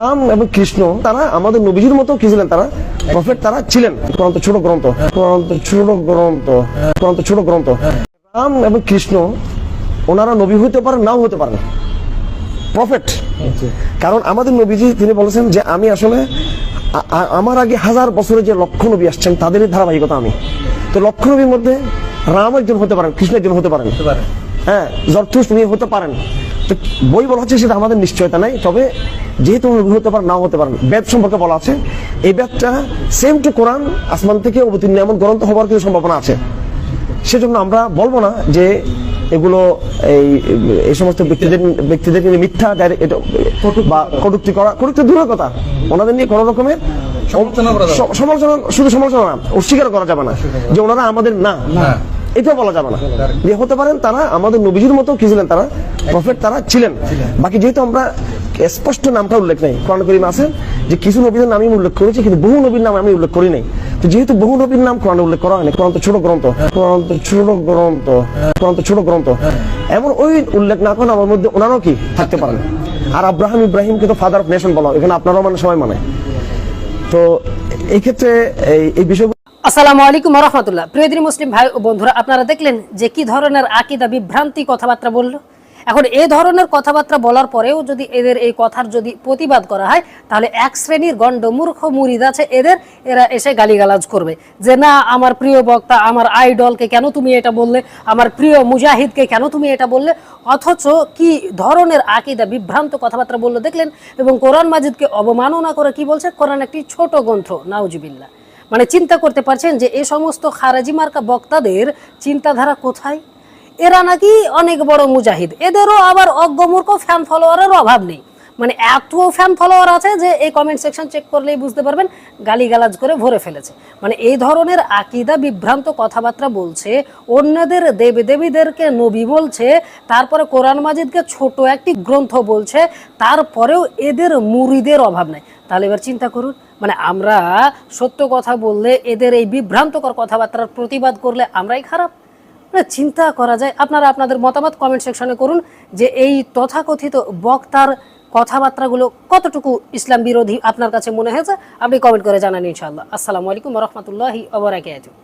রাম এবং কৃষ্ণ তারা আমাদের নবীজির মতো কি ছিলেন তারা? প্রফেট তারা ছিলেন। তো ছোট গ্রন্থ। কোরআন ছোট গ্রন্থ। তো ছোট গ্রন্থ। রাম এবং কৃষ্ণ ওনারা নবী হতে পারেন নাও হতে পারেন। প্রফেট কারণ আমাদের নবীজি তিনি বলেছেন যে আমি আসলে আমার আগে হাজার বছরে যে লক্ষ নবী আসছেন তাদেরই ধারাবাহিকতা আমি। তো লক্ষ নবীর মধ্যে রাম একজন হতে পারেন কৃষ্ণ একজন হতে পারেন। হ্যাঁ জর্থুস উনি হতে পারেন। তো বই বলা হচ্ছে সেটা আমাদের নিশ্চয়তা নাই তবে যেহেতু নবী হতে পারেন নাও হতে পারেন বেদ সম্পর্কে বলা আছে। এই বেদটা সেম টু কোরআন আসমান থেকে অবতীর্ণ এমন গ্রন্থ হবার কিছু সম্ভাবনা আছে। সেজন্য আমরা বলব না যে এগুলো এই এই সমস্ত ব্যক্তিদের ব্যক্তিদের নিয়ে মিথ্যা বা কটূক্তি করা কটূক্তি দূরের কথা। ওনাদের নিয়ে কোনো রকমের সমালোচনা শুধু সমালোচনা অস্বীকার করা যাবে না। যে ওনারা আমাদের না। এটা বলা যাবে না। যে হতে পারেন তারা আমাদের নবীজির মতো কি ছিলেন তারা? প্রফেট তারা ছিলেন। বাকি যেহেতু আমরা স্পষ্ট নামটা উল্লেখ নেই, কোরআন করিম আছে যে কিছু নবীদের উল্লেখ করেছি, কিন্তু বহু নবীর নাম আমি উল্লেখ করি নাই। তো যেহেতু বহু নবীর নাম কোরআনে উল্লেখ করা হয়নি, কোরআন তো ছোট গ্রন্থ, কোরআন তো ছোট গ্রন্থ, কোরআন তো ছোট গ্রন্থ। এমন ওই উল্লেখ না করেন আমার মধ্যে ওনারাও কি থাকতে পারেন? আর আব্রাহাম ইব্রাহিমকে তো ফাদার অফ নেশন বলা। এখানে আপনারাও মানে সবাই মানে। তো এই ক্ষেত্রে এই এই বিষয় আসসালামু আলাইকুম রহমতুল্লাহ। প্রিয়দিনী মুসলিম ভাই ও বন্ধুরা, আপনারা দেখলেন যে কি ধরনের আকিদা বিভ্রান্তি কথাবার্তা বলল? এখন এই ধরনের কথাবার্তা বলার পরেও যদি এদের এই কথার যদি প্রতিবাদ করা হয়, তাহলে এক শ্রেণির গণ্ড মূর্খ মুরিদ আছে, এদের এরা এসে গালিগালাজ করবে। যে না, আমার প্রিয় বক্তা, আমার আইডলকে কেন তুমি এটা বললে? আমার প্রিয় মুজাহিদকে কেন তুমি এটা বললে? অথচ কি ধরনের আকিদা বিভ্রান্ত কথাবার্তা বলল দেখলেন? এবং কোরআন মাজিদকে অবমাননা করে কি বলছে? কোরআন একটি ছোট গ্রন্থ, নাউজিবিল্লাহ। মানে চিন্তা করতে পারছেন যে এই সমস্ত খারাজি মার্কা বক্তাদের চিন্তাধারা কোথায়? এরা নাকি অনেক বড় মুজাহিদ। এদেরও আবার অজ্ঞমূর্খ ফ্যান ফলোয়ারের অভাব নেই। মানে এত ফ্যান ফলোয়ার আছে যে এই কমেন্ট সেকশন চেক করলেই বুঝতে পারবেন গালিগালাজ করে ভরে ফেলেছে। মানে এই ধরনের আকিদা বিভ্রান্ত কথাবার্তা বলছে, অন্যদের দেবী দেবীদেরকে নবী বলছে, তারপরে কোরআন মাজিদকে ছোট একটি গ্রন্থ বলছে, তারপরেও এদের মুরিদের অভাব নাই। তাহলে এবার চিন্তা করুন মানে আমরা সত্য কথা বললে এদের এই বিভ্রান্তকর কথাবার্তার প্রতিবাদ করলে আমরাই খারাপ। মানে চিন্তা করা যায়। আপনারা আপনাদের মতামত কমেন্ট সেকশনে করুন যে এই তথাকথিত বক্তার কথাবার্তাগুলো কতটুকু ইসলাম বিরোধী আপনার কাছে মনে হয়েছে? আপনি কমেন্ট করে জানান ইনশাআল্লাহ। আসসালামু আলাইকুম রহমতুল্লাহি ওবরাকাতুহু